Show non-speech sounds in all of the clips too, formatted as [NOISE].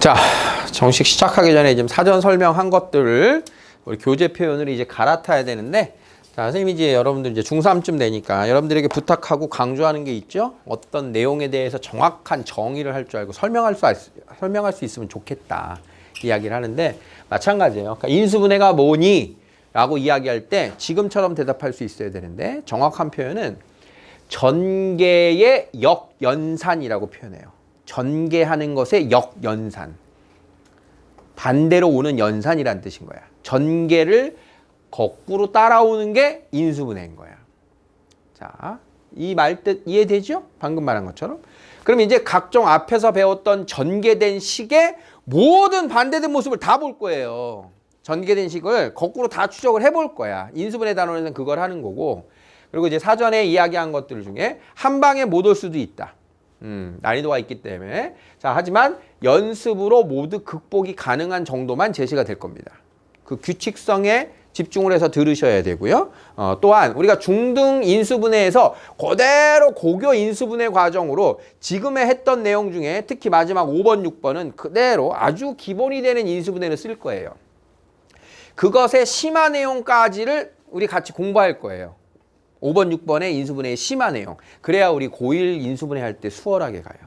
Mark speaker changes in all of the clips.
Speaker 1: 자, 정식 시작하기 전에 지금 사전 설명한 것들을 우리 교재 표현을 이제 갈아타야 되는데, 자, 선생님이 이제 여러분들 이제 중3쯤 되니까 여러분들에게 부탁하고 강조하는 게 있죠? 어떤 내용에 대해서 정확한 정의를 할 줄 알고 설명할 수, 알- 설명할 수 있으면 좋겠다. 이야기를 하는데, 마찬가지예요. 그러니까 인수분해가 뭐니? 라고 이야기할 때 지금처럼 대답할 수 있어야 되는데, 정확한 표현은 전개의 역연산이라고 표현해요. 전개하는 것의 역연산. 반대로 오는 연산이란 뜻인 거야. 전개를 거꾸로 따라오는 게 인수분해인 거야. 자, 이 말뜻 이해되죠? 방금 말한 것처럼. 그럼 이제 각종 앞에서 배웠던 전개된 식의 모든 반대된 모습을 다 볼 거예요. 전개된 식을 거꾸로 다 추적을 해볼 거야. 인수분해 단원에서는 그걸 하는 거고. 그리고 이제 사전에 이야기한 것들 중에 한 방에 못 올 수도 있다. 음, 난이도가 있기 때문에. 자, 하지만 연습으로 모두 극복이 가능한 정도만 제시가 될 겁니다. 그 규칙성에 집중을 해서 들으셔야 되고요. 어, 또한 우리가 중등 인수분해에서 그대로 고교 인수분해 과정으로 지금의 했던 내용 중에 특히 마지막 5번, 6번은 그대로 아주 기본이 되는 인수분해를 쓸 거예요. 그것의 심화 내용까지를 우리 같이 공부할 거예요. 5번, 6번의 인수분해의 심화 내용. 그래야 우리 고1 인수분해 할 때 수월하게 가요.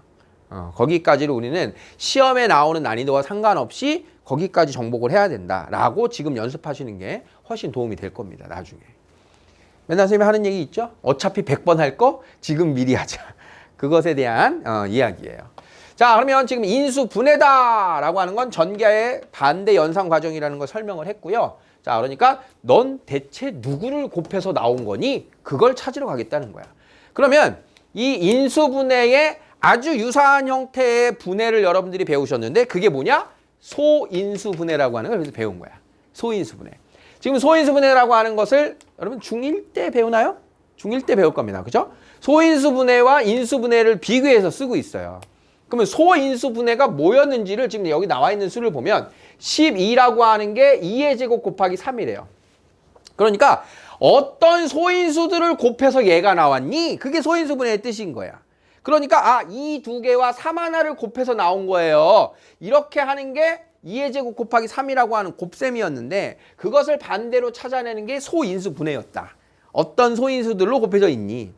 Speaker 1: 어, 거기까지를 우리는 시험에 나오는 난이도와 상관없이 거기까지 정복을 해야 된다라고 지금 연습하시는 게 훨씬 도움이 될 겁니다. 나중에. 맨날 선생님이 하는 얘기 있죠? 어차피 100번 할 거 지금 미리 하자. [LAUGHS] 그것에 대한 어, 이야기예요. 자, 그러면 지금 인수 분해다라고 하는 건 전개의 반대 연상 과정이라는 걸 설명을 했고요. 자, 그러니까 넌 대체 누구를 곱해서 나온 거니? 그걸 찾으러 가겠다는 거야. 그러면 이 인수 분해의 아주 유사한 형태의 분해를 여러분들이 배우셨는데 그게 뭐냐? 소인수 분해라고 하는 걸 그래서 배운 거야. 소인수 분해. 지금 소인수 분해라고 하는 것을 여러분 중1 때 배우나요? 중1 때 배울 겁니다. 그죠? 소인수 분해와 인수 분해를 비교해서 쓰고 있어요. 그러면 소인수 분해가 뭐였는지를 지금 여기 나와 있는 수를 보면 12라고 하는 게 2의 제곱 곱하기 3이래요. 그러니까 어떤 소인수들을 곱해서 얘가 나왔니? 그게 소인수 분해의 뜻인 거야. 그러니까 아, 이 두 개와 3 하나를 곱해서 나온 거예요. 이렇게 하는 게 2의 제곱 곱하기 3이라고 하는 곱셈이었는데 그것을 반대로 찾아내는 게 소인수 분해였다. 어떤 소인수들로 곱해져 있니?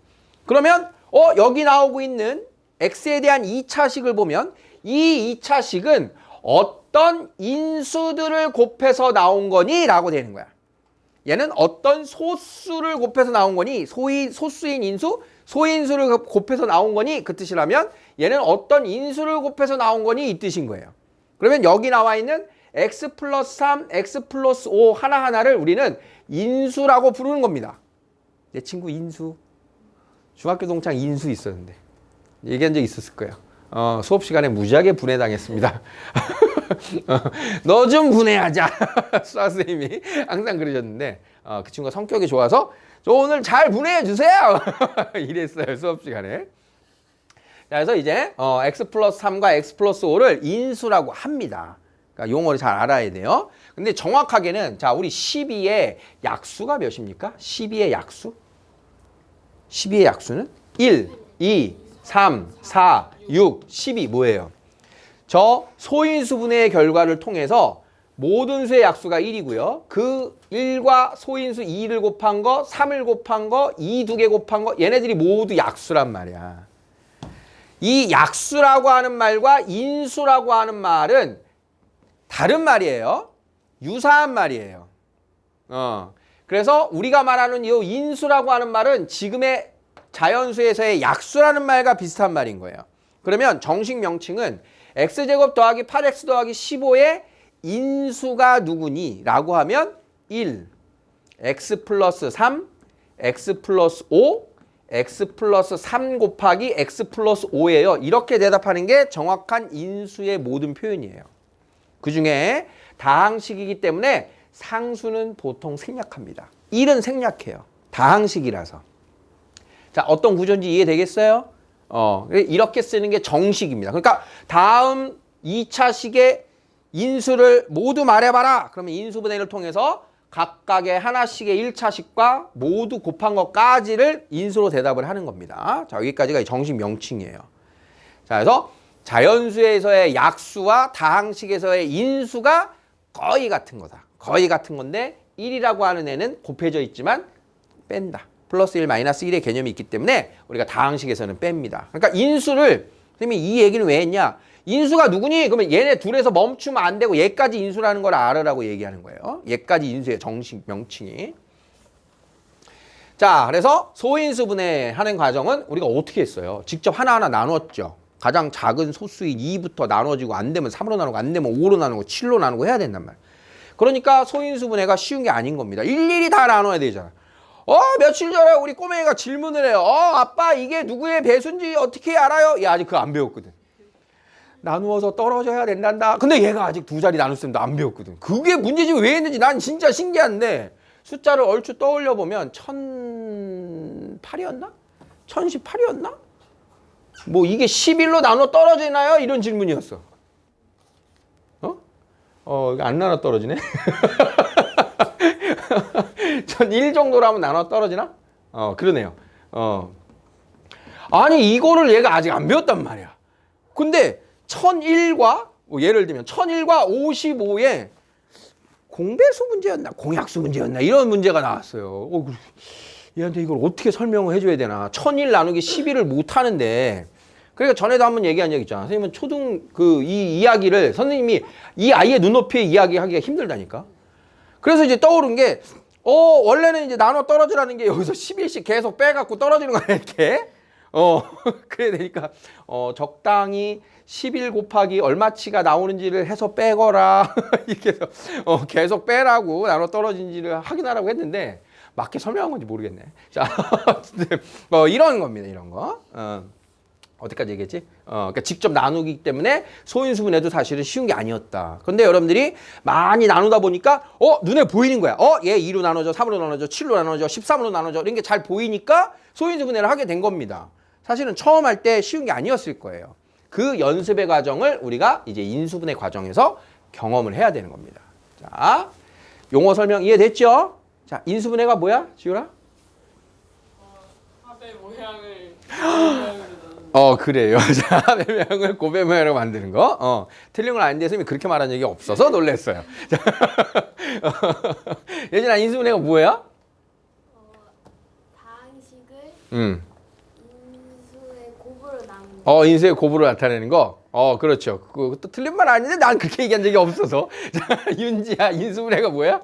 Speaker 1: 그러면 어 여기 나오고 있는 x에 대한 2차식을 보면 이 2차식은 어떤 인수들을 곱해서 나온 거니? 라고 되는 거야. 얘는 어떤 소수를 곱해서 나온 거니? 소위 소수인 인수? 소인수를 곱해서 나온 거니? 그 뜻이라면 얘는 어떤 인수를 곱해서 나온 거니? 이 뜻인 거예요. 그러면 여기 나와 있는 x 플러스 3, x 플러스 5 하나하나를 우리는 인수라고 부르는 겁니다. 내 친구 인수. 중학교 동창 인수 있었는데. 얘기한 적 있었을 거예요. 어, 수업 시간에 무지하게 분해당했습니다. [LAUGHS] 너 좀 분해하자. [LAUGHS] 수학 선생님이 항상 그러셨는데, 어, 그 친구가 성격이 좋아서, 저 오늘 잘 분해해 주세요. [LAUGHS] 이랬어요, 수업 시간에. 자, 그래서 이제, 어, x 플러스 3과 x 플러스 5를 인수라고 합니다. 그러니까 용어를 잘 알아야 돼요. 근데 정확하게는, 자, 우리 12의 약수가 몇입니까? 12의 약수? 12의 약수는 1, 2, 3, 4, 6, 12 뭐예요? 저 소인수 분해의 결과를 통해서 모든 수의 약수가 1이고요. 그 1과 소인수 2를 곱한 거, 3을 곱한 거, 2 두 개 곱한 거 얘네들이 모두 약수란 말이야. 이 약수라고 하는 말과 인수라고 하는 말은 다른 말이에요. 유사한 말이에요. 어. 그래서 우리가 말하는 이 인수라고 하는 말은 지금의 자연수에서의 약수라는 말과 비슷한 말인 거예요. 그러면 정식 명칭은 x제곱 더하기 8x 더하기 15의 인수가 누구니? 라고 하면 1, x 플러스 3, x 플러스 5, x 플러스 3 곱하기 x 플러스 5예요. 이렇게 대답하는 게 정확한 인수의 모든 표현이에요. 그 중에 다항식이기 때문에 상수는 보통 생략합니다. 1은 생략해요. 다항식이라서. 자, 어떤 구조인지 이해되겠어요? 어, 이렇게 쓰는 게 정식입니다. 그러니까 다음 2차식의 인수를 모두 말해봐라. 그러면 인수분해를 통해서 각각의 하나씩의 1차식과 모두 곱한 것까지를 인수로 대답을 하는 겁니다. 자, 여기까지가 정식 명칭이에요. 자, 그래서 자연수에서의 약수와 다항식에서의 인수가 거의 같은 거다. 거의 같은 건데 1이라고 하는 애는 곱해져 있지만 뺀다. 플러스 1 마이너스 1의 개념이 있기 때문에 우리가 다항식에서는 뺍니다. 그러니까 인수를 선생님이 이 얘기는 왜 했냐? 인수가 누구니? 그러면 얘네 둘에서 멈추면 안 되고 얘까지 인수라는 걸 알으라고 얘기하는 거예요. 얘까지 인수의 정식 명칭이. 자, 그래서 소인수 분해하는 과정은 우리가 어떻게 했어요? 직접 하나하나 나눴죠. 가장 작은 소수인 2부터 나눠지고 안 되면 3으로 나누고 안 되면 5로 나누고 7로 나누고 해야 된단 말이에요. 그러니까 소인수 분해가 쉬운 게 아닌 겁니다. 일일이 다 나눠야 되잖아. 어, 며칠 전에 우리 꼬맹이가 질문을 해요. 어, 아빠 이게 누구의 배수인지 어떻게 알아요? 얘 아직 그거 안 배웠거든. 나누어서 떨어져야 된단다. 근데 얘가 아직 두 자리 나눌 셈도 안 배웠거든. 그게 문제지 왜 했는지 난 진짜 신기한데 숫자를 얼추 떠올려 보면 1008이었나? 1018이었나? 뭐 이게 11로 나눠 떨어지나요? 이런 질문이었어. 어? 어, 안 나눠 떨어지네. [LAUGHS] 전 1 정도로 하면 나눠 떨어지나? 어, 그러네요. 어. 아니, 이거를 얘가 아직 안 배웠단 말이야. 근데 1001과 뭐 예를 들면 1001과 55에 공배수 문제였나 공약수 문제였나 이런 문제가 나왔어요. 어, 얘한테 이걸 어떻게 설명을 해줘야 되나? 1001 나누기 12를 못 하는데 그러니까 전에도 한번 얘기한 적 있잖아. 선생님은 초등 그 이 이야기를 선생님이 이 아이의 눈높이에 이야기하기가 힘들다니까. 그래서 이제 떠오른 게 어, 원래는 이제 나눠 떨어지라는 게 여기서 11씩 계속 빼갖고 떨어지는 거야, 이렇게. 어, [LAUGHS] 그래야 되니까, 어, 적당히 11 곱하기 얼마치가 나오는지를 해서 빼거라. [LAUGHS] 이렇게 해서, 어, 계속 빼라고 나눠 떨어진지를 확인하라고 했는데, 맞게 설명한 건지 모르겠네. 자, [LAUGHS] 뭐, 이런 겁니다, 이런 거. 어. 어디까지 얘기했지? 어, 그러니까 직접 나누기 때문에 소인수분해도 사실은 쉬운 게 아니었다. 근데 여러분들이 많이 나누다 보니까 어 눈에 보이는 거야. 어얘 2로 나눠져, 3으로 나눠져, 7로 나눠져, 13으로 나눠져 이런 게 잘 보이니까 소인수분해를 하게 된 겁니다. 사실은 처음 할 때 쉬운 게 아니었을 거예요. 그 연습의 과정을 우리가 이제 인수분해 과정에서 경험을 해야 되는 겁니다. 자, 용어 설명 이해됐죠? 자, 인수분해가 뭐야, 지우라?
Speaker 2: 합의 모양을 [GASPS]
Speaker 1: 어 그래요. [LAUGHS] 자 매명을 고배 모양으로 만드는 거. 어 틀린 걸 아는데 선생님이 그렇게 말한 적이 없어서 놀랐어요. [LAUGHS] 자, 예진아 인수분해가 뭐야?
Speaker 3: 다항식을
Speaker 1: 음.
Speaker 3: 인수의 곱으로
Speaker 1: 어 인수의 곱으로 나타내는 거. 어 그렇죠. 그것도 틀린 말 아닌데 난 그렇게 얘기한 적이 없어서. [LAUGHS] 자 윤지야 인수분해가 뭐야?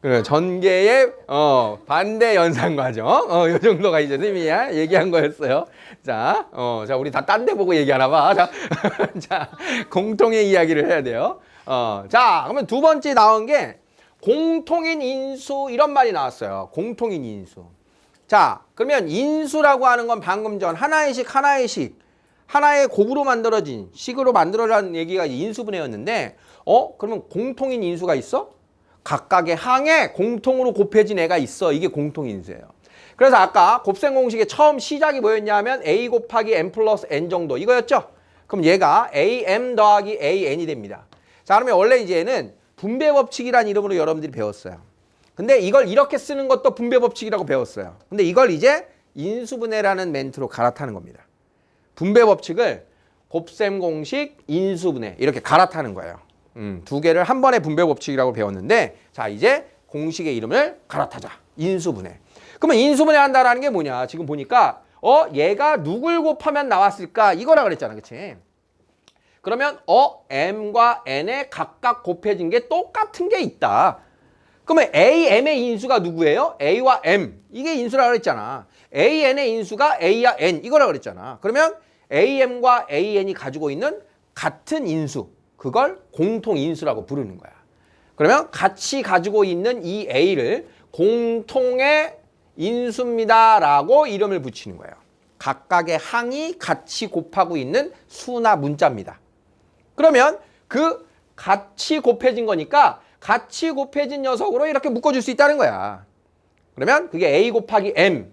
Speaker 1: 그래 전개의 어 반대 연산 과정. 어요 정도가 이제 선생님이 얘기한 거였어요. 자, 어, 자 우리 다 딴 데 보고 얘기하나 봐. 자, [LAUGHS] 자 공통의 이야기를 해야 돼요. 어, 자 그러면 두 번째 나온 게 공통인 인수 이런 말이 나왔어요. 공통인 인수. 자, 그러면 인수라고 하는 건 방금 전 하나의 식 하나의 식 하나의 곱으로 만들어진 식으로 만들어라는 얘기가 인수분해였는데 어 그러면 공통인 인수가 있어? 각각의 항에 공통으로 곱해진 애가 있어. 이게 공통인수예요. 그래서 아까 곱셈 공식의 처음 시작이 뭐였냐면 a 곱하기 m 플러스 n 정도 이거였죠. 그럼 얘가 am 더하기 an이 됩니다. 자 그러면 원래 이제 얘는 분배 법칙이라는 이름으로 여러분들이 배웠어요. 근데 이걸 이렇게 쓰는 것도 분배 법칙이라고 배웠어요. 근데 이걸 이제 인수분해라는 멘트로 갈아타는 겁니다. 분배 법칙을 곱셈 공식, 인수분해 이렇게 갈아타는 거예요. 음, 두 개를 한 번에 분배 법칙이라고 배웠는데 자 이제 공식의 이름을 갈아타자. 인수분해. 그러면 인수분해 한다라는 게 뭐냐? 지금 보니까 어 얘가 누굴 곱하면 나왔을까? 이거라 그랬잖아. 그치 그러면 어 m과 n에 각각 곱해진 게 똑같은 게 있다. 그러면 a, m의 인수가 누구예요? a와 m. 이게 인수라 그랬잖아. a, n의 인수가 a와 n. 이거라 그랬잖아. 그러면 am과 an이 가지고 있는 같은 인수. 그걸 공통 인수라고 부르는 거야. 그러면 같이 가지고 있는 이 a를 공통의 인수입니다라고 이름을 붙이는 거예요. 각각의 항이 같이 곱하고 있는 수나 문자입니다. 그러면 그 같이 곱해진 거니까 같이 곱해진 녀석으로 이렇게 묶어줄 수 있다는 거야. 그러면 그게 a 곱하기 m,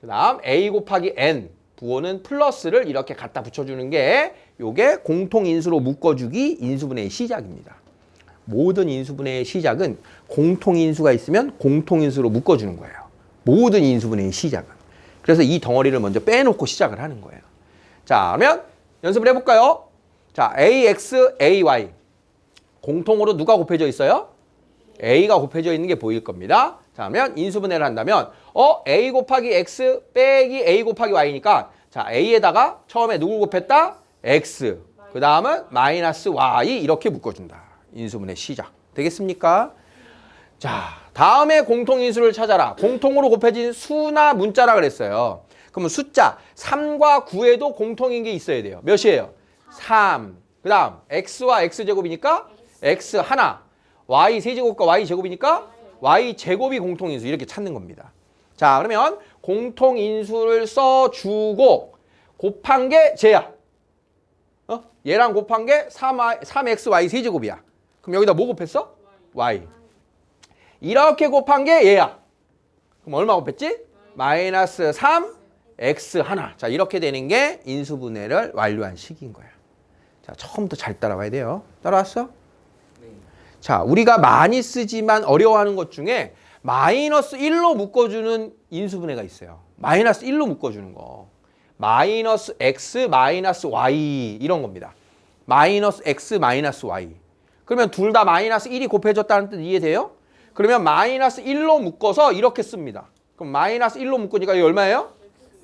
Speaker 1: 그 다음 a 곱하기 n, 부호는 플러스를 이렇게 갖다 붙여주는 게 요게 공통인수로 묶어주기 인수분해의 시작입니다. 모든 인수분해의 시작은 공통인수가 있으면 공통인수로 묶어주는 거예요. 모든 인수분해의 시작은. 그래서 이 덩어리를 먼저 빼놓고 시작을 하는 거예요. 자, 그러면 연습을 해볼까요? 자, ax, ay. 공통으로 누가 곱해져 있어요? a가 곱해져 있는 게 보일 겁니다. 자, 그러면 인수분해를 한다면 어 a 곱하기 x 빼기 a 곱하기 y니까 자 a에다가 처음에 누굴 곱했다? X. 그 다음은 마이너스 y 이렇게 묶어준다. 인수분해 시작. 되겠습니까? 자, 다음에 공통인수를 찾아라. 공통으로 곱해진 수나 문자라 그랬어요. 그러면 숫자 3과 9에도 공통인 게 있어야 돼요. 몇이에요? 3. 그 다음 x와 x제곱이니까 x 하나. y 세제곱과 y 제곱이니까 y 제곱이 공통인수 이렇게 찾는 겁니다. 자, 그러면 공통인수를 써주고 곱한 게 쟤야. 어? 얘랑 곱한 게 3y, 3xy 세제곱이야. 그럼 여기다 뭐 곱했어? y. 이렇게 곱한 게 얘야. 그럼 얼마 곱했지? 마이너스 3 x 하나. 자 이렇게 되는 게 인수분해를 완료한 식인 거야. 자 처음부터 잘 따라와야 돼요. 따라왔어? 자 우리가 많이 쓰지만 어려워하는 것 중에 마이너스 1로 묶어주는 인수분해가 있어요. 마이너스 1로 묶어주는 거. 마이너스 x 마이너스 y 이런 겁니다. 마이너스 x 마이너스 y. 그러면 둘 다 마이너스 1이 곱해졌다는 뜻 이해돼요? 그러면 마이너스 1로 묶어서 이렇게 씁니다. 그럼 마이너스 1로 묶으니까 여기 얼마예요?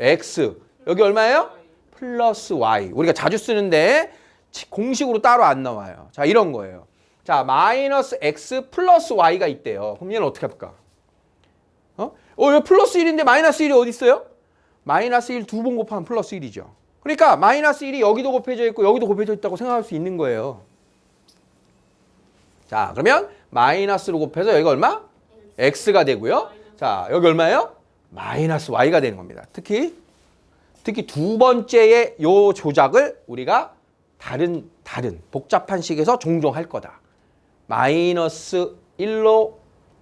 Speaker 1: x. 여기 얼마예요? 플러스 y. 우리가 자주 쓰는데 치- 공식으로 따로 안 나와요. 자, 이런 거예요. 자, 마이너스 x 플러스 y가 있대요. 그럼 얘는 어떻게 할까? 어? 어, 여기 플러스 1인데 마이너스 1이 어디 있어요? 마이너스 1 두 번 곱하면 플러스 1이죠. 그러니까 마이너스 1이 여기도 곱해져 있고 여기도 곱해져 있다고 생각할 수 있는 거예요. 자, 그러면 마이너스로 곱해서 여기가 얼마? x가 되고요. 자, 여기 얼마예요? 마이너스 y가 되는 겁니다. 특히 특히 두 번째의 요 조작을 우리가 다른 다른 복잡한 식에서 종종 할 거다. 마이너스 1로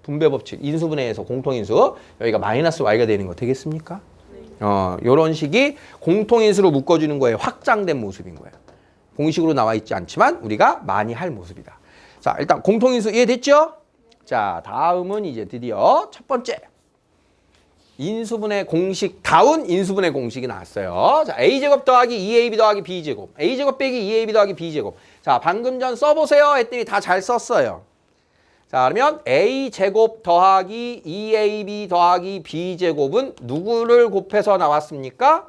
Speaker 1: 분배 법칙 인수분해에서 공통인수 여기가 마이너스 y가 되는 거 되겠습니까? 어, 요런 식이 공통인수로 묶어주는 거에 확장된 모습인 거예요. 공식으로 나와 있지 않지만 우리가 많이 할 모습이다. 자, 일단 공통인수 이해됐죠? 자, 다음은 이제 드디어 첫 번째. 인수분해 공식 다운 인수분해 공식이 나왔어요. 자, a제곱 더하기 2ab 더하기 b제곱. a제곱 빼기 2ab 더하기 b제곱. 자, 방금 전 써보세요 했더니 다 잘 썼어요. 자, 그러면 a제곱 더하기 2ab 더하기 b제곱은 누구를 곱해서 나왔습니까?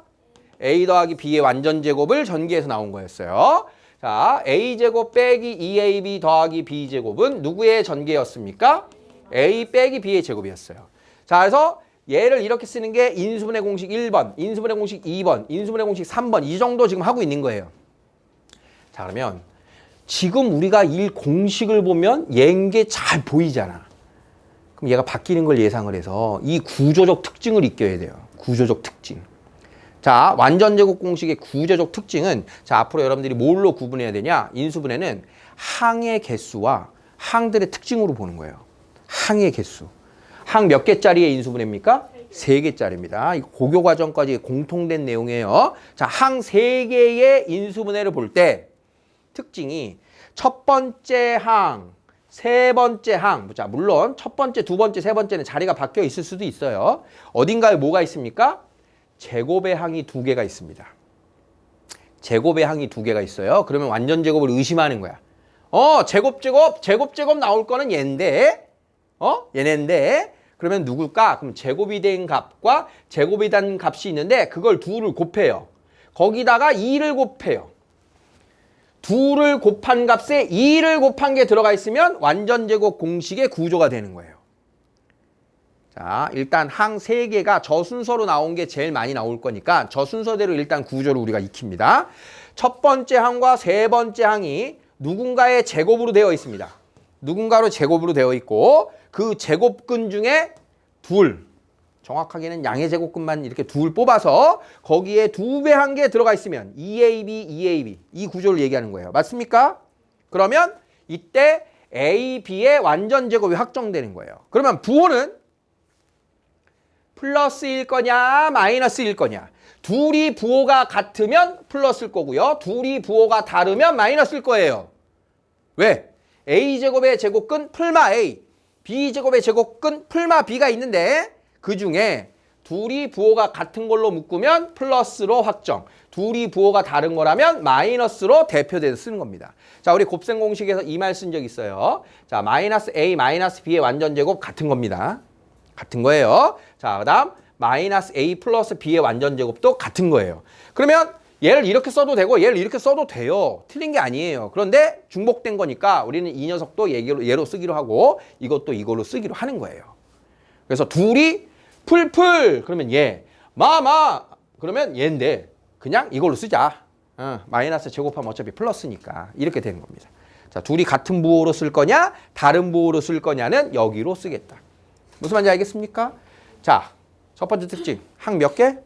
Speaker 1: a 더하기 b의 완전 제곱을 전개해서 나온 거였어요. 자, a제곱 빼기 2ab 더하기 b제곱은 누구의 전개였습니까? a 빼기 b의 제곱이었어요. 자, 그래서 얘를 이렇게 쓰는 게 인수분해 공식 1번, 인수분해 공식 2번, 인수분해 공식 3번 이 정도 지금 하고 있는 거예요. 자, 그러면 지금 우리가 이 공식을 보면 얘인 게 잘 보이잖아. 그럼 얘가 바뀌는 걸 예상을 해서 이 구조적 특징을 익혀야 돼요. 구조적 특징. 자, 완전 제곱 공식의 구조적 특징은 자, 앞으로 여러분들이 뭘로 구분해야 되냐? 인수분해는 항의 개수와 항들의 특징으로 보는 거예요. 항의 개수. 항 몇 개짜리의 인수분해입니까? 세 개짜리입니다. 이 고교 과정까지 공통된 내용이에요. 자, 항 세 개의 인수분해를 볼 때 특징이 첫 번째 항, 세 번째 항. 자, 물론 첫 번째, 두 번째, 세 번째는 자리가 바뀌어 있을 수도 있어요. 어딘가에 뭐가 있습니까? 제곱의 항이 두 개가 있습니다. 제곱의 항이 두 개가 있어요. 그러면 완전 제곱을 의심하는 거야. 어, 제곱 제곱 제곱 제곱 나올 거는 얘인데, 어, 얘네인데. 그러면 누굴까? 그럼 제곱이 된 값과 제곱이 된 값이 있는데 그걸 둘을 곱해요. 거기다가 2를 곱해요. 둘을 곱한 값에 2를 곱한 게 들어가 있으면 완전 제곱 공식의 구조가 되는 거예요. 자, 일단 항 세개가 저 순서로 나온 게 제일 많이 나올 거니까 저 순서대로 일단 구조를 우리가 익힙니다. 첫 번째 항과 세 번째 항이 누군가의 제곱으로 되어 있습니다. 누군가로 제곱으로 되어 있고 그 제곱근 중에 둘, 정확하게는 양의 제곱근만 이렇게 둘 뽑아서 거기에 두 배 한 개 들어가 있으면 2AB, 2AB 이 구조를 얘기하는 거예요. 맞습니까? 그러면 이때 A, B의 완전 제곱이 확정되는 거예요. 그러면 부호는 플러스일 거냐 마이너스일 거냐 둘이 부호가 같으면 플러스일 거고요 둘이 부호가 다르면 마이너스일 거예요 왜? a제곱의 제곱근 풀마 a b제곱의 제곱근 풀마 b가 있는데 그 중에 둘이 부호가 같은 걸로 묶으면 플러스로 확정. 둘이 부호가 다른 거라면 마이너스로 대표돼서 쓰는 겁니다. 자, 우리 곱셈 공식에서 이 말 쓴 적 있어요. 자, 마이너스 A 마이너스 B의 완전 제곱 같은 겁니다. 같은 거예요. 자, 그다음 마이너스 A 플러스 B의 완전 제곱도 같은 거예요. 그러면 얘를 이렇게 써도 되고 얘를 이렇게 써도 돼요. 틀린 게 아니에요. 그런데 중복된 거니까 우리는 이 녀석도 얘로, 얘로 쓰기로 하고 이것도 이걸로 쓰기로 하는 거예요. 그래서 둘이 풀풀 그러면 얘 마마 그러면 얘인데 그냥 이걸로 쓰자. 어, 마이너스 제곱하면 어차피 플러스니까 이렇게 되는 겁니다. 자, 둘이 같은 부호로 쓸 거냐 다른 부호로 쓸 거냐는 여기로 쓰겠다. 무슨 말인지 알겠습니까? 자, 첫 번째 특징 항 몇 개?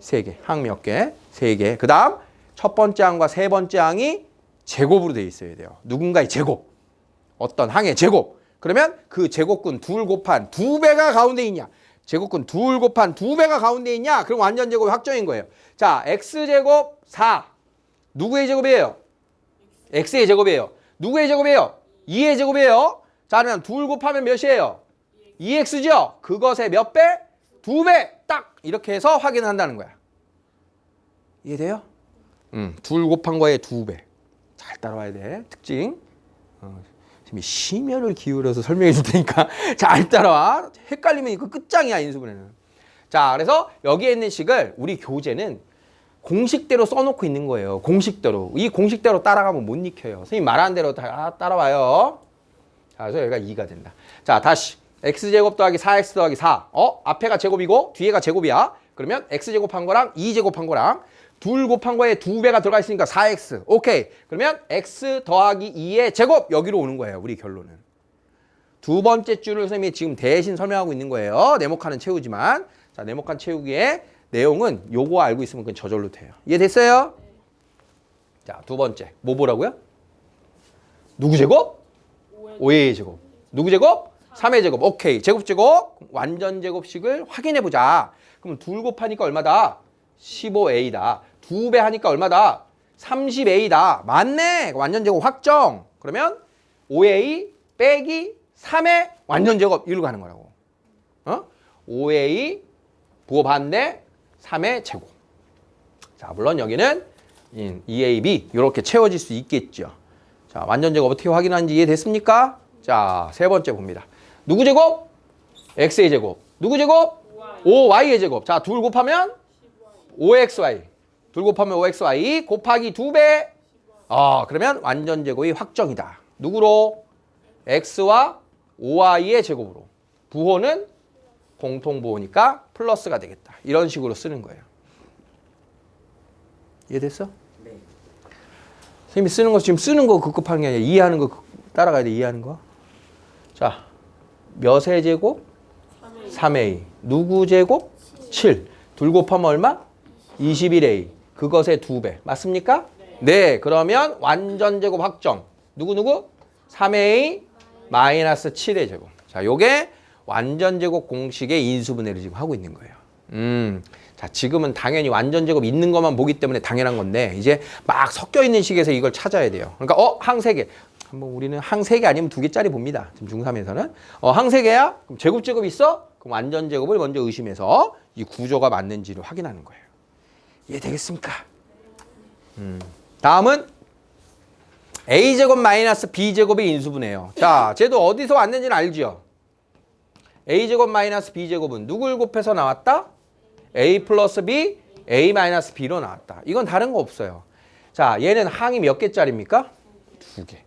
Speaker 1: 세 개. 항 몇 개? 세 개. 그 다음 첫 번째 항과 세 번째 항이 제곱으로 돼 있어야 돼요. 누군가의 제곱. 어떤 항의 제곱. 그러면 그 제곱근 둘 곱한 두 배가 가운데 있냐? 제곱근 둘 곱한 두 배가 가운데 있냐? 그럼 완전 제곱이 확정인 거예요. 자, x 제곱 4. 누구의 제곱이에요? x의 제곱이에요. 누구의 제곱이에요? 2의 제곱이에요. 자, 그러면 둘 곱하면 몇이에요? 2x죠? 그것의 몇 배? 두 배! 딱! 이렇게 해서 확인을 한다는 거야. 이해돼요? 음, 둘 곱한 거에 두 배. 잘 따라와야 돼. 특징. 어, 지금 심혈을 기울여서 설명해 줄 테니까 [LAUGHS] 잘 따라와. 헷갈리면 이거 끝장이야, 인수분해는. 자, 그래서 여기에 있는 식을 우리 교재는 공식대로 써놓고 있는 거예요. 공식대로. 이 공식대로 따라가면 못 익혀요. 선생님 말하는 대로 다 따라와요. 자, 그래서 여기가 2가 된다. 자, 다시. x제곱 더하기 4x 더하기 4. 어? 앞에가 제곱이고 뒤에가 제곱이야. 그러면 x제곱한 거랑 2제곱한 거랑 둘 곱한 거에 두 배가 들어가 있으니까 4x. 오케이. 그러면 x 더하기 2의 제곱 여기로 오는 거예요. 우리 결론은. 두 번째 줄을 선생님이 지금 대신 설명하고 있는 거예요. 네모칸은 채우지만. 자, 네모칸 채우기의 내용은 요거 알고 있으면 그건 저절로 돼요. 이해됐어요? 자, 두 번째. 뭐 보라고요? 누구 제곱? 5의 제곱. 누구 제곱? 3의 제곱. 오케이. 제곱 제곱 완전 제곱식을 확인해 보자. 그럼 둘 곱하니까 얼마다? 15a다. 두 배 하니까 얼마다? 30a다. 맞네. 완전 제곱 확정. 그러면 5a 빼기 3의 완전 제곱 이리로 가는 거라고. 어? 5a 부호 반대 3의 제곱. 자, 물론 여기는 2ab 이렇게 채워질 수 있겠죠. 자, 완전 제곱 어떻게 확인하는지 이해됐습니까? 자, 세 번째 봅니다. 누구 제곱? x의 제곱. 누구 제곱? 5y의 제곱. 자, 둘 곱하면 5xy. 둘 곱하면 5xy 곱하기 두 배. 아, 그러면 완전 제곱이 확정이다. 누구로? x와 5y의 제곱으로. 부호는 공통 부호니까 플러스가 되겠다. 이런 식으로 쓰는 거예요. 이해됐어?
Speaker 4: 네.
Speaker 1: 선생님이 쓰는 거 지금 쓰는 거 급급한 게 아니라 이해하는 거 급- 따라가야 돼. 이해하는 거. 자, 몇의 제곱? 3a. 누구 제곱? 7. 둘 곱하면 얼마? 21a. 그것의 두 배. 맞습니까? 네. 그러면 완전 제곱 확정. 누구 누구? 3a 마이너스 7의 제곱. 자, 요게 완전 제곱 공식의 인수분해를 지금 하고 있는 거예요. 음. 자, 지금은 당연히 완전 제곱 있는 것만 보기 때문에 당연한 건데 이제 막 섞여 있는 식에서 이걸 찾아야 돼요. 그러니까 어, 항 세 개. 한번 우리는 항 세 개 아니면 두 개짜리 봅니다. 지금 중3에서는. 어, 항 세 개야? 그럼 제곱 제곱 있어? 그럼 완전 제곱을 먼저 의심해서 이 구조가 맞는지를 확인하는 거예요. 이해되겠습니까? 음. 다음은 a제곱 마이너스 b제곱의 인수분해예요. 자, 쟤도 어디서 왔는지는 알죠? a제곱 마이너스 b제곱은 누굴 곱해서 나왔다? a 플러스 b, a 마이너스 b로 나왔다. 이건 다른 거 없어요. 자, 얘는 항이 몇 개짜리입니까? 두 개.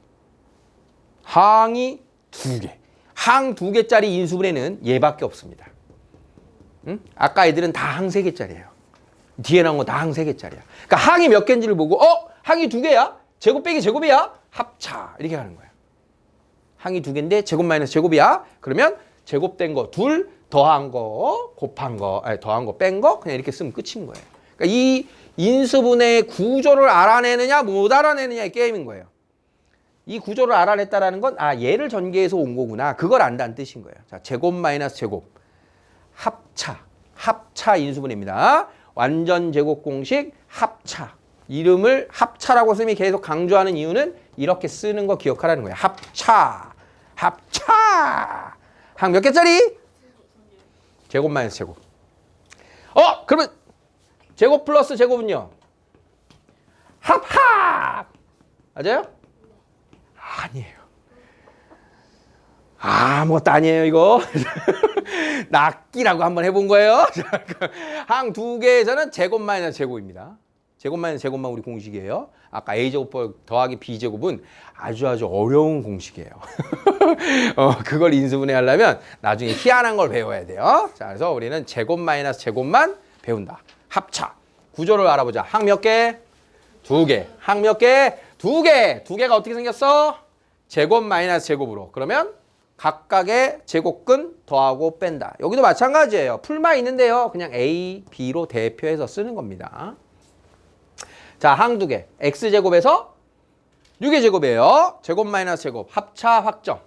Speaker 1: 항이 두 개. 항 두 개짜리 인수분해는 얘밖에 없습니다. 응? 아까 애들은 다 항 세 개짜리예요. 뒤에 나온 거 다 항 세 개짜리야. 그러니까 항이 몇 개인지를 보고 어? 항이 두 개야? 제곱 빼기 제곱이야? 합차 이렇게 하는 거야. 항이 두 개인데 제곱 마이너스 제곱이야? 그러면 제곱된 거 둘 더한 거 곱한 거 아니 더한 거 뺀 거 그냥 이렇게 쓰면 끝인 거예요. 그러니까 이 인수분해의 구조를 알아내느냐 못 알아내느냐의 게임인 거예요. 이 구조를 알아냈다라는 건 아 얘를 전개해서 온 거구나 그걸 안다는 뜻인 거예요. 자 제곱 마이너스 제곱 합차 합차 인수분해입니다. 완전 제곱 공식 합차 이름을 합차라고 쌤이 계속 강조하는 이유는 이렇게 쓰는 거 기억하라는 거예요. 합차 합차 항 몇 개짜리? 제곱 마이너스 제곱 어, 그러면 제곱 플러스 제곱은요? 합합. 맞아요? 아니에요. 아무것도 아니에요, 이거. [LAUGHS] 낚기라고 한번 해본 거예요. [LAUGHS] 항 두 개에서는 제곱 마이너스 제곱입니다. 제곱 마이너스 제곱만 우리 공식이에요. 아까 a제곱 더하기 b제곱은 아주 아주 어려운 공식이에요. [LAUGHS] 어, 그걸 인수분해 하려면 나중에 희한한 걸 배워야 돼요. 자, 그래서 우리는 제곱 마이너스 제곱만 배운다. 합차. 구조를 알아보자. 항 몇 개? 두 개. 항 몇 개? 두 개. 두 개가 어떻게 생겼어? 제곱 마이너스 제곱으로. 그러면 각각의 제곱근 더하고 뺀다. 여기도 마찬가지예요. 풀만 있는데요. 그냥 A, B로 대표해서 쓰는 겁니다. 자, 항두 개. X제곱에서 6의 제곱이에요. 제곱 마이너스 제곱. 합차 확정.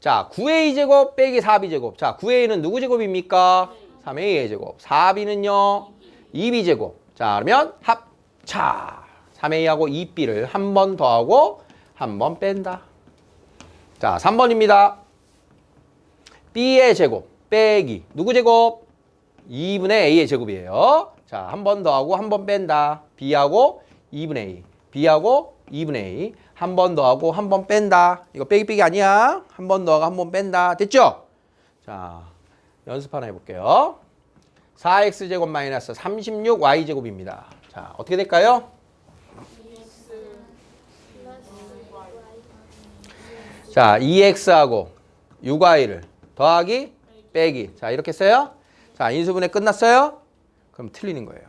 Speaker 1: 자, 9A 제곱 빼기 4B 제곱. 자, 9A는 누구 제곱입니까? 3A의 제곱. 4B는요? 2B 제곱. 자, 그러면 합차. 3A하고 2B를 한 번 더하고 한 번 뺀다. 자, 3번입니다. B의 제곱 빼기 누구 제곱? 2분의 A의 제곱이에요. 자, 한 번 더 하고 한 번 뺀다. B하고 2분의 A. B하고 2분의 A. 한 번 더 하고 한 번 뺀다. 이거 빼기 빼기 아니야. 한 번 더 하고 한 번 뺀다. 됐죠? 자, 연습 하나 해볼게요. 4x제곱 마이너스 36y제곱입니다. 자, 어떻게 될까요? 자, 2x하고 6y를 더하기 빼기. 자, 이렇게 써요. 자, 인수분해 끝났어요? 그럼 틀리는 거예요.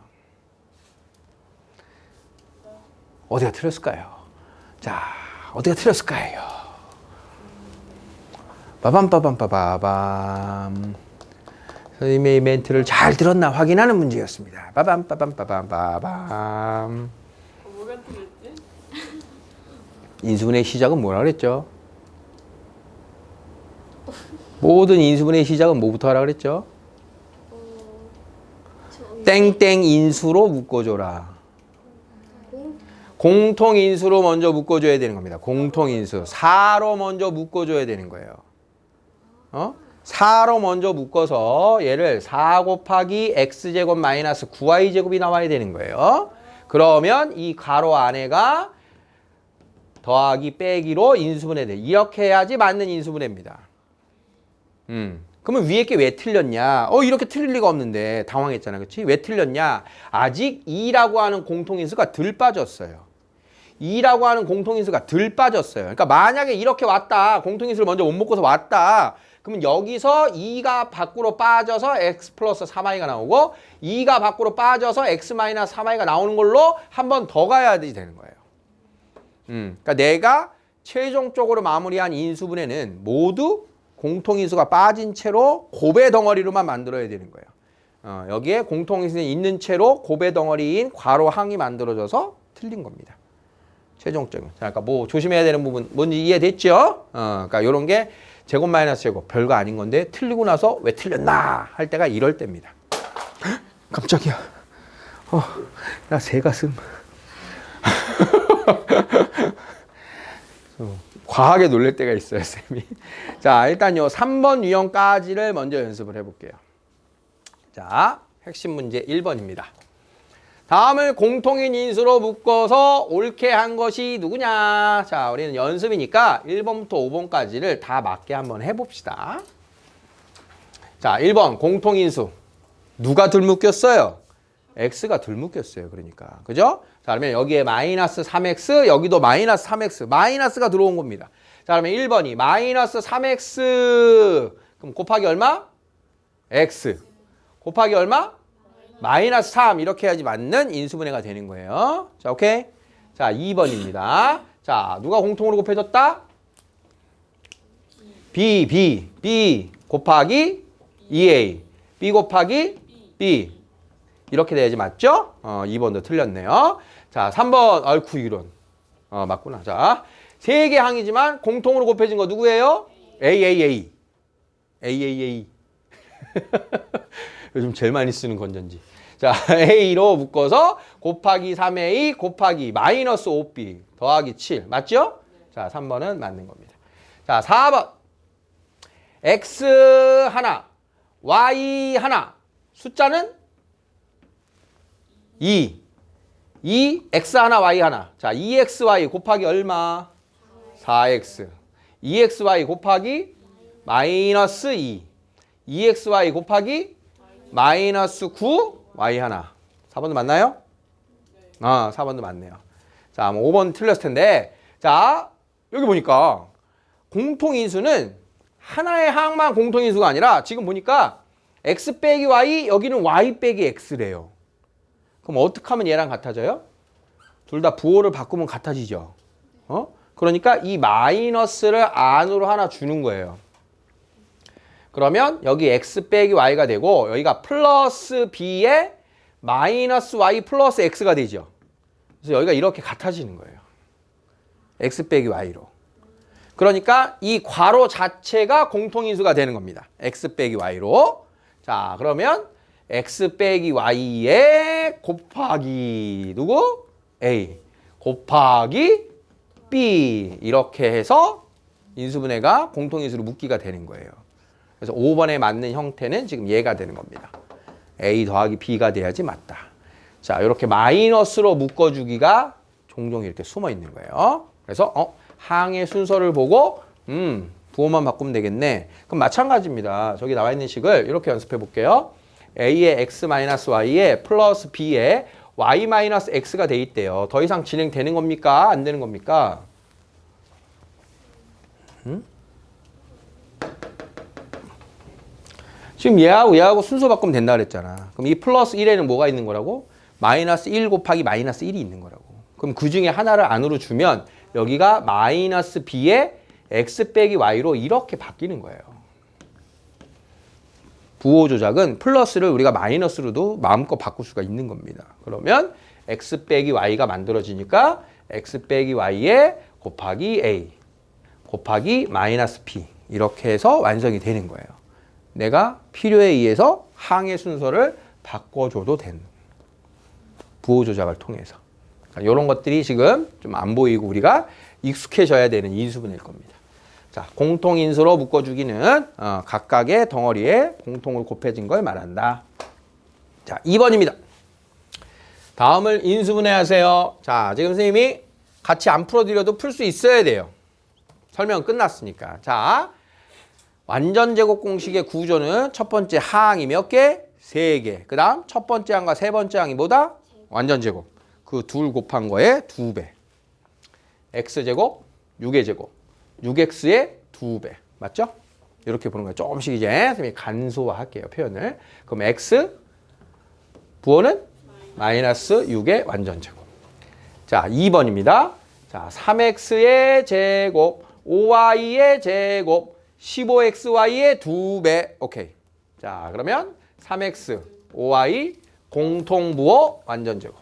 Speaker 1: 어디가 틀렸을까요? 자, 어디가 틀렸을까요? 빠밤빠밤빠바밤. 선생님의 멘트를 잘 들었나 확인하는 문제였습니다. 빠밤빠밤빠밤빠밤. 인수분해 시작은 뭐라 그랬죠? 모든 인수분해 시작은 뭐부터 하라 그랬죠? 땡땡 인수로 묶어줘라. 공통 인수로 먼저 묶어줘야 되는 겁니다. 공통 인수. 4로 먼저 묶어줘야 되는 거예요. 어? 4로 먼저 묶어서 얘를 4 곱하기 x제곱 마이너스 9y제곱이 나와야 되는 거예요. 그러면 이 가로 안에가 더하기 빼기로 인수분해 돼. 이렇게 해야지 맞는 인수분해입니다. 음. 그러면 위에 게 왜 틀렸냐? 어, 이렇게 틀릴 리가 없는데 당황했잖아. 그렇지? 왜 틀렸냐? 아직 2라고 하는 공통인수가 덜 빠졌어요. 2라고 하는 공통인수가 덜 빠졌어요. 그러니까 만약에 이렇게 왔다. 공통인수를 먼저 못 먹고서 왔다. 그러면 여기서 2가 밖으로 빠져서 x 플러스 3i가 나오고 2가 밖으로 빠져서 x 마이너스 3i가 나오는 걸로 한 번 더 가야 되는 거예요. 음, 그러니까 내가 최종적으로 마무리한 인수분해는 모두 공통인수가 빠진 채로 곱의 덩어리로만 만들어야 되는 거예요. 어, 여기에 공통인수는 있는 채로 곱의 덩어리인 괄호 항이 만들어져서 틀린 겁니다. 최종적인. 자, 그러니까 뭐 조심해야 되는 부분 뭔지 이해됐죠? 어, 그러니까 이런 게 제곱 마이너스 제곱 별거 아닌 건데 틀리고 나서 왜 틀렸나 할 때가 이럴 때입니다. 헉, [GASPS] 깜짝이야. 어, 나 새 가슴. [LAUGHS] [LAUGHS] 과하게 놀랄 때가 있어요, 쌤이. [LAUGHS] 자, 일단요, 3번 유형까지를 먼저 연습을 해볼게요. 자, 핵심 문제 1번입니다. 다음을 공통인 인수로 묶어서 옳게 한 것이 누구냐? 자, 우리는 연습이니까 1번부터 5번까지를 다 맞게 한번 해봅시다. 자, 1번 공통인수. 누가 덜 묶였어요? x가 덜 묶였어요. 그러니까. 그죠? 자, 그러면 여기에 마이너스 3x, 여기도 마이너스 3x. 마이너스가 들어온 겁니다. 자, 그러면 1번이 마이너스 3x. 그럼 곱하기 얼마? x. 곱하기 얼마? 마이너스 3. 이렇게 해야지 맞는 인수분해가 되는 거예요. 자, 오케이? 자, 2번입니다. 자, 누가 공통으로 곱해줬다? b, b, b 곱하기 2a. b 곱하기 b. 이렇게 돼야지 맞죠? 어, 2번도 틀렸네요. 자, 3번. 아이쿠, 이런. 어, 맞구나. 자, 세 개 항이지만 공통으로 곱해진 거 누구예요? A, A, A. A, A, A. [LAUGHS] 요즘 제일 많이 쓰는 건전지. 자, [LAUGHS] A로 묶어서 곱하기 3A 곱하기 마이너스 5B 더하기 7. 맞죠? 자, 3번은 맞는 겁니다. 자, 4번. X 하나, Y 하나. 숫자는 2. 2 x 하나 y 하나. 자, 2xy 곱하기 얼마? 4x. 2xy 곱하기 마이너스 2. 2xy 곱하기 마이너스 9 y 하나. 4번도 맞나요? 아, 4번도 맞네요. 자, 뭐 5번 틀렸을 텐데. 자, 여기 보니까 공통인수는 하나의 항만 공통인수가 아니라 지금 보니까 x 빼기 y 여기는 y 빼기 x래요. 그럼 어떻게 하면 얘랑 같아져요? 둘 다 부호를 바꾸면 같아지죠. 어? 그러니까 이 마이너스를 안으로 하나 주는 거예요. 그러면 여기 x 빼기 y가 되고 여기가 플러스 b에 마이너스 y 플러스 x가 되죠. 그래서 여기가 이렇게 같아지는 거예요. x 빼기 y로. 그러니까 이 괄호 자체가 공통인수가 되는 겁니다. x 빼기 y로. 자, 그러면 x 빼기 y에 곱하기 누구? a 곱하기 b 이렇게 해서 인수분해가 공통인수로 묶기가 되는 거예요. 그래서 5번에 맞는 형태는 지금 얘가 되는 겁니다. a 더하기 b가 돼야지 맞다. 자, 이렇게 마이너스로 묶어주기가 종종 이렇게 숨어 있는 거예요. 그래서 어, 항의 순서를 보고 음, 부호만 바꾸면 되겠네. 그럼 마찬가지입니다. 저기 나와 있는 식을 이렇게 연습해 볼게요. A의 x-y에 플러스 b에 y-x가 돼 있대요. 더 이상 진행되는 겁니까? 안 되는 겁니까? 음? 지금 얘하고 얘하고 순서 바꾸면 된다 그랬잖아. 그럼 이 플러스 1에는 뭐가 있는 거라고? 마이너스 1 곱하기 마이너스 1이 있는 거라고. 그럼 그 중에 하나를 안으로 주면 여기가 마이너스 b에 x 빼기 y로 이렇게 바뀌는 거예요. 부호 조작은 플러스를 우리가 마이너스로도 마음껏 바꿀 수가 있는 겁니다. 그러면 x 빼기 y가 만들어지니까 x 빼기 y에 곱하기 a 곱하기 마이너스 p 이렇게 해서 완성이 되는 거예요. 내가 필요에 의해서 항의 순서를 바꿔줘도 되는 부호 조작을 통해서 이런 것들이 지금 좀 안 보이고 우리가 익숙해져야 되는 인수분해일 겁니다. 자, 공통인수로 묶어주기는 어, 각각의 덩어리에 공통을 곱해진 걸 말한다. 자, 2번입니다. 다음을 인수분해하세요. 자, 지금 선생님이 같이 안 풀어드려도 풀 수 있어야 돼요. 설명 끝났으니까. 자, 완전 제곱 공식의 구조는 첫 번째 항이 몇 개? 세 개. 그 다음 첫 번째 항과 세 번째 항이 뭐다? 완전 제곱. 그 둘 곱한 거에 두 배. x제곱, 6의 제곱. 6x의 두 배. 맞죠? 이렇게 보는 거예요. 조금씩 이제 선생님이 간소화할게요. 표현을. 그럼 x 부호는 마이너스 6의 완전 제곱. 자, 2번입니다. 자, 3x의 제곱, 5y의 제곱, 15xy의 두 배. 오케이. 자, 그러면 3x, 5y 공통부호 완전 제곱.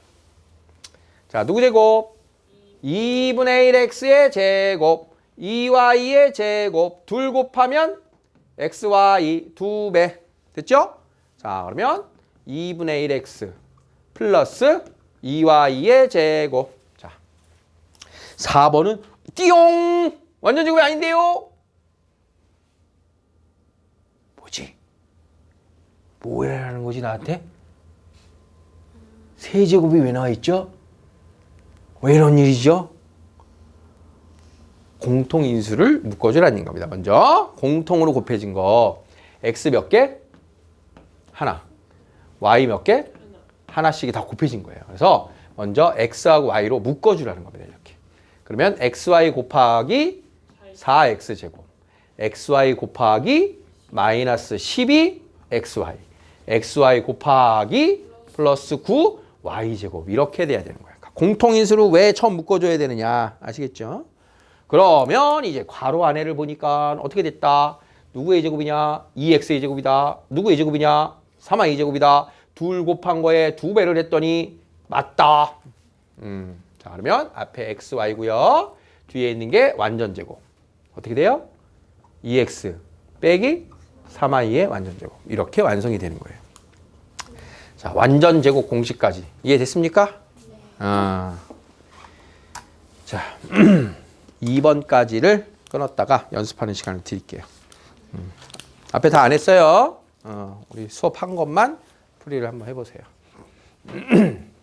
Speaker 1: 자, 누구 제곱? 2분의 1x의 제곱, 2y의 제곱, 둘 곱하면 xy 두 배. 됐죠? 자, 그러면 2분의 1x 플러스 2y의 제곱. 자, 4번은 띠용! 완전 제곱이 아닌데요? 뭐지? 뭐라는 거지 나한테? 세제곱이 왜 나와 있죠? 왜 이런 일이죠? 공통 인수를 묶어주라는 겁니다. 먼저 공통으로 곱해진 거 x 몇 개? 하나. y 몇 개? 하나씩이 다 곱해진 거예요. 그래서 먼저 x하고 y로 묶어주라는 겁니다. 이렇게. 그러면 xy 곱하기 4x 제곱, xy 곱하기 마이너스 12 xy, 곱하기 플러스 9 y 제곱 이렇게 돼야 되는 거예요. 공통인수를 왜 처음 묶어줘야 되느냐 아시겠죠? 그러면 이제 괄호 안에를 보니까 어떻게 됐다? 누구의 제곱이냐? 2x의 제곱이다. 누구의 제곱이냐? 3y의 제곱이다. 둘 곱한 거에 두 배를 했더니 맞다. 음, 자 그러면 앞에 x, y고요. 뒤에 있는 게 완전 제곱. 어떻게 돼요? 2x 빼기 3y의 완전 제곱. 이렇게 완성이 되는 거예요. 자, 완전 제곱 공식까지 이해됐습니까? 아. 자, [CLEARS THROAT] 2번까지를 끊었다가 연습하는 시간을 드릴게요. 음. 앞에 다 안 했어요. 어, 우리 수업한 것만 풀이를 한번 해보세요. [CLEARS THROAT]